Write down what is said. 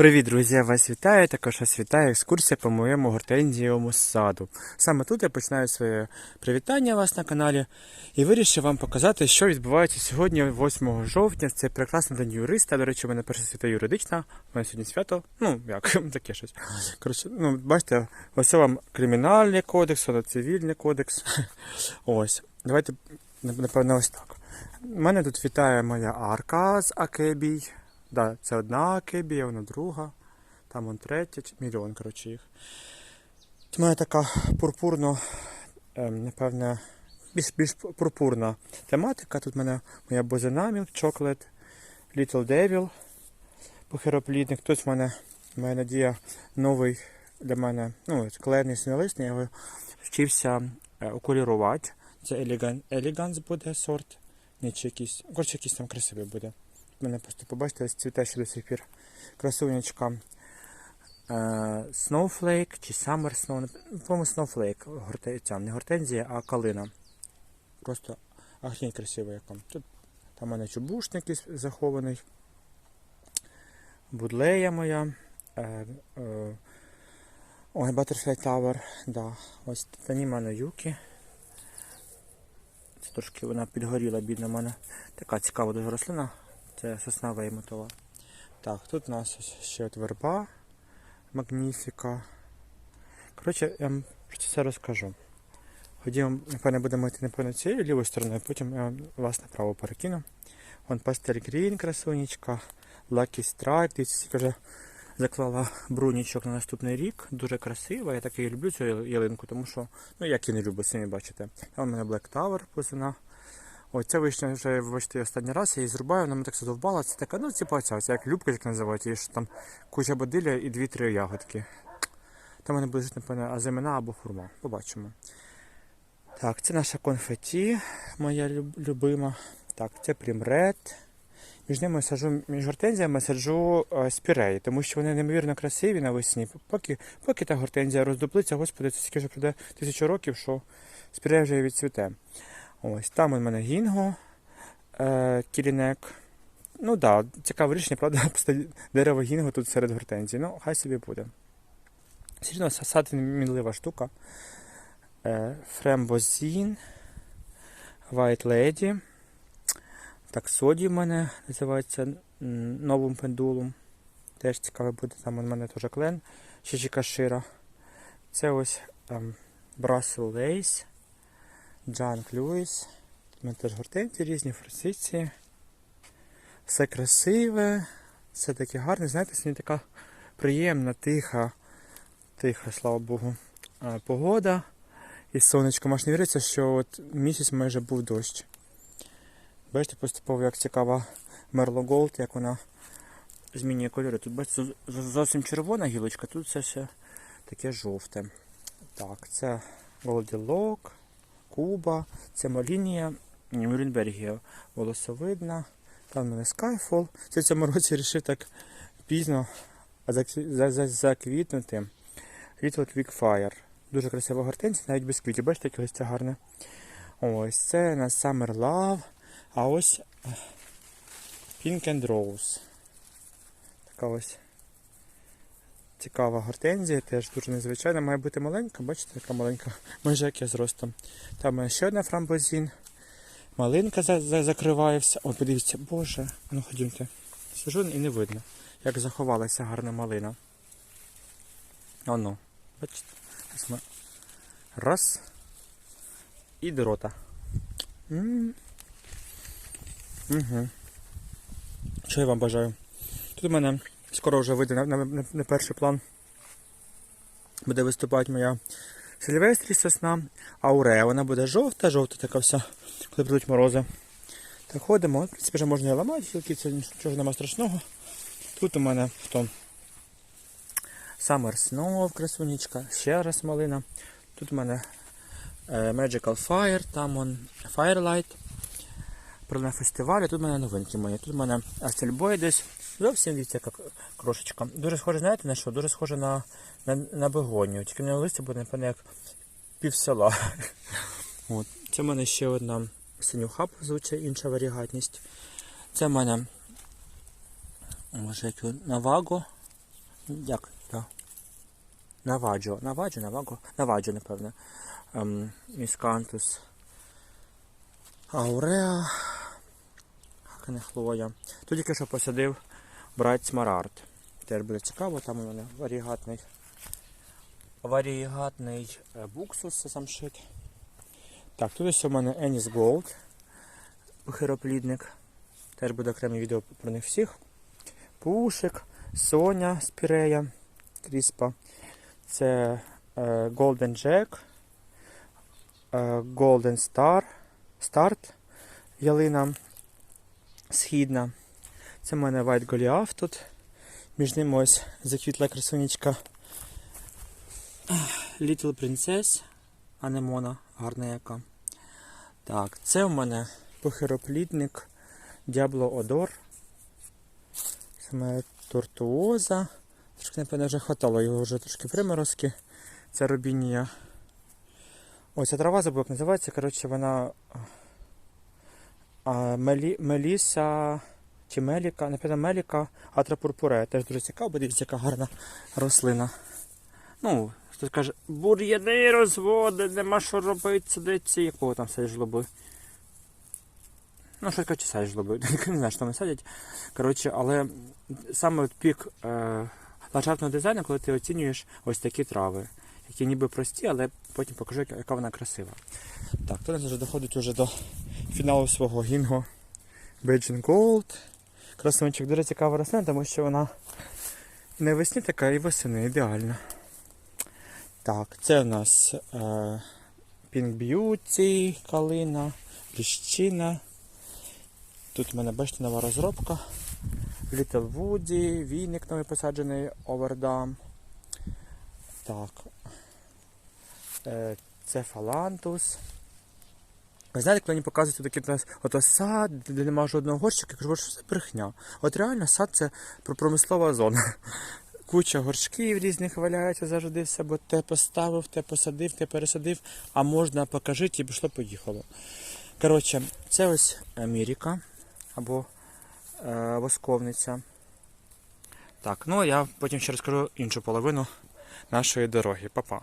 Привіт, друзі! Я вас вітаю. Також вас вітає екскурсія по моєму гортензієвому саду. Саме тут я починаю своє привітання вас на каналі і вирішив вам показати, що відбувається сьогодні, 8 жовтня. Це прекрасний день юриста. До речі, у мене перше свято юридична. У мене сьогодні свято. Ну, як, таке щось. Коротше, ну, бачите, ось вам кримінальний кодекс, цивільний кодекс. Ось. Давайте, напевно, ось так. У мене тут вітає моя арка з Акебій. Да, це одна акебія, вона друга, там он третя, мільйон, коротше, їх. У мене така пурпурно, ем, напевне, більш, більш пурпурна тематика. Тут в мене моя бозинаміл, чоклет, Little Devil, похироплідник. Тут в мене, моя надія, новий для мене, ну, клеєрний смілисний, я вчився е, окулірувати. Це Elegance буде сорт, не чи якийсь, коротше, якийсь там красивий буде. Мене просто побачите, ось цвіте ще до сих пір красунечка. Е, Snowflake чи Summer Snow. По-моєму, Snowflake. Горте, не гортензія, а калина. Просто ахніть красиво яка. Тут там у мене чубушник якийсь захований. Будлея моя. Е, е, ой, Butterfly Tower. Да. Ось Таніма Юкі. Це трошки вона підгоріла, бідна в мене. Така цікава дуже рослина. Це сосна веймотова. Так, тут у нас ще от верба Магніфіка. Коротше, я вам про це все розкажу. Ходімо, напевно, будемо йти напевно цією лівою стороною, потім я вас направо перекину. Вон пастель Грін, красунечка, Lucky Strike, дивіться, вже заклала брунічок на наступний рік. Дуже красива. Я так і люблю цю ялинку, тому що, ну як і не люблю, самі бачите. Там у мене Black Tower позина. Ось ця вишня вже бачите, останній раз я її зрубаю, вона мене так задовбала. Це така, ну типу ця, це як любка, як називають, її що там куча бадилля і дві-три ягодки. Там мене буде жити, напевно, азимина або хурма. Побачимо. Так, це наша конфеті, моя люб- любима. Так, це примред. Між ними саджу, між гортензіями саджу е, спіреї, тому що вони неймовірно красиві навесні. Поки, поки та гортензія роздуплиться, господи, це скільки вже пройде тисячу років, що спірея вже відцвіте. Ось там у мене гінго, е, кілінек. Ну так, да, цікаве рішення, правда, дерево гінго тут серед гортензій. Ну, хай собі буде. Все одно сад мінлива штука. Е, Фрембозін, White Lady. Так, соді в мене називається новим пендулом. Теж цікаве буде, там у мене теж клен, ще шира. Це ось Brussels Lace. Джанк Льюіс. Теж гортензії різні, форсиці. Все красиве, все таке гарне. Знаєте, сьогодні така приємна, тиха, тиха, слава Богу, е, погода. І сонечко. Аж не віриться, що от місяць майже був дощ. Бачите, поступово як цікава Merlo Gold, як вона змінює кольори. Тут бачите, зовсім червона гілочка, тут все ще таке жовте. Так, це Goldilocks. Куба, це Молінія, Мюрінбергія волосовидна, там у мене Skyfall. Це в цьому році вирішив так пізно закві- за- за- заквітнути. Quick Fire. Дуже красива гортензія, навіть без квітів. Бачите, яке листя гарне. Ось це у нас Summer Love. А ось Pink and Rose. Така ось цікава гортензія, теж дуже незвичайна. Має бути маленька, бачите, яка маленька, майже як я зростом. Там ще одна фрамбозін. Малинка за, за, закриває все. О, подивіться, боже, ну ходімте. Сижу і не видно, як заховалася гарна малина. Оно, бачите? Ось ми- Раз. І до рота. Угу. Що я вам бажаю? Тут у мене скоро вже вийде на, на, на, перший план. Буде виступати моя Сильвестрі сосна, аурея. Вона буде жовта, жовта така вся, коли прийдуть морози. Так ходимо, в принципі, вже можна і ламати гілки, це нічого немає страшного. Тут у мене хто? Summer Snow, красунечка, ще раз малина. Тут у мене е, Magical Fire, там он Firelight. На фестивалі, тут у мене новинки мої. Тут у мене Астельбой десь. Зовсім дивіться, яка крошечка. Дуже схоже, знаєте на що? Дуже схоже на, на, на бегонію. Тільки на листі буде, напевно, як пів села. От. Це в мене ще одна синюха звучить, інша варігатність. Це в мене може Наваго. Як? Да. Наваджо. Наваджо, наваго. Наваджо, напевно. Ем, міскантус. Ауреа. Хлоя. Тут тільки що посадив брат Смарард. Теж буде цікаво, там у мене варігатний. Варігатний е, буксус самшит. Так, тут ось у мене Еніс Голд. Хироплідник. Теж буде окреме відео про них всіх. Пушик, Соня Спірея, Кріспа. Це е, Golden Jack, е, Golden Star, Start, ялина східна. Це в мене White Goliath тут. Між ними ось заквітла красунечка Little Princess, Анемона, гарна яка. Так, це в мене похироплідник Дябло Одор. Саме тортуоза. Трошки, напевно, вже хватало його вже трошки приморозки. Це робінія. Ось ця трава забув, як називається. Коротше, вона а, мелі, Меліса чи Меліка, напевно, Меліка Атрапурпуре. Теж дуже цікаво, дивіться, яка гарна рослина. Ну, хтось каже, бур'яни розводи, нема що робити, сидиться, якого там садять жлоби. Ну, щось кажуть, садять жлоби. Не знаю, що там садять. Коротше, але саме от пік е, ландшафтного дизайну, коли ти оцінюєш ось такі трави, які ніби прості, але потім покажу, яка вона красива. Так, то нас вже доходить уже до фіналу свого гінго Beijing Gold. Красунчик дуже цікава рослина, тому що вона і навесні така і восени ідеальна. Так, це у нас е, Pink Beauty, калина, ліщина. Тут в мене, бачите, нова розробка. Little Woody, війник новий посаджений, Overdam. Так. Е, це Фалантус. Ви знаєте, коли мені показують такий нас сад, де немає жодного горщика, я кажу, що це брехня. От реально сад це про- промислова зона. Куча горшків різних валяється завжди все, бо те поставив, те посадив, те пересадив, а можна покажіть і пішло-поїхало. Коротше, це ось Аміріка або е, восковниця. Так, ну а я потім ще розкажу іншу половину нашої дороги. Па-па.